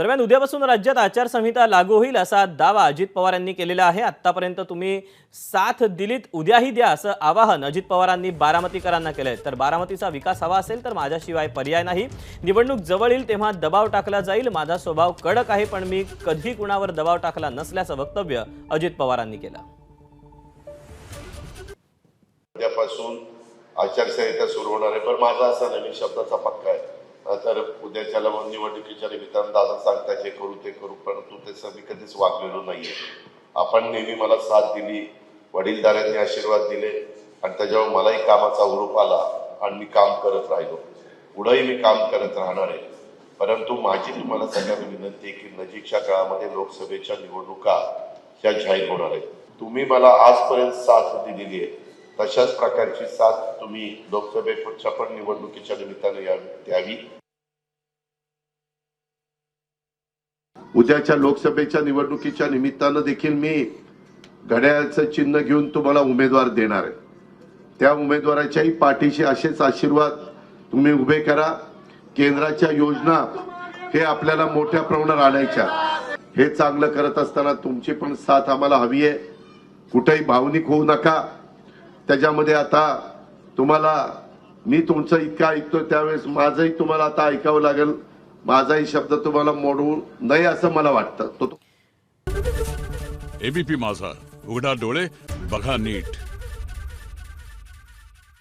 दरम्यान उद्यापासून राज्यात आचारसंहिता लागू होईल असा दावा अजित पवार यांनी केलेला आहे. आतापर्यंत तुम्ही साथ दिलीत उद्याही द्या असं आवाहन अजित पवारांनी बारामतीकरांना केलंय. तर बारामतीचा विकास हवा असेल तर माझ्याशिवाय पर्याय नाही. निवडणूक जवळ येईल तेव्हा दबाव टाकला जाईल. माझा स्वभाव कडक आहे पण मी कधी कुणावर दबाव टाकला नसल्याचं वक्तव्य अजित पवारांनी केलं. उद्यापासून आचारसंहिता सुरू होणार आहे पण माझा असा नवीन शब्दाचा पक्का आहे. तर उद्याच्याला निवडणुकीच्या निमित्तानं दादा सांगता हे करू ते करू परंतु ते मी कधीच वागलेलो नाहीये. आपण नेहमी मला साथ दिली वडीलधाऱ्यांनी आशीर्वाद दिले आणि त्याच्यावर मलाही कामाचा उरूप आला आणि मी काम करत राहिलो. पुढेही मी काम करत राहणार आहे. परंतु माझी तुम्हाला सगळ्यांना विनंती आहे की नजीकच्या काळामध्ये लोकसभेच्या निवडणुका ह्या जाहीर होणार आहेत. तुम्ही मला आजपर्यंत साथ दिलेली आहे. तशाच प्रकारची साथ तुम्ही लोकसभेच्या पण निवडणुकीच्या निमित्ताने द्यावी. उद्याच्या लोकसभेच्या निवडणुकीच्या निमित्तानं देखील मी घड्याळाचं चिन्ह घेऊन तुम्हाला उमेदवार देणार आहे. त्या उमेदवाराच्याही पाठीशी असेच आशीर्वाद तुम्ही उभे करा. केंद्राच्या योजना हे आपल्याला मोठ्या प्रमाणात आणायच्या. हे चांगलं करत असताना तुमची पण साथ आम्हाला हवी आहे. कुठेही भावनिक होऊ नका. त्याच्यामध्ये आता तुम्हाला मी तुमचं इतकं ऐकतो त्यावेळेस माझंही तुम्हाला आता ऐकावं लागेल. माझाही शब्द तुम्हाला मोडू नये असं मला वाटतं. तो एबीपी माझा. उघडा डोळे बघा नीट.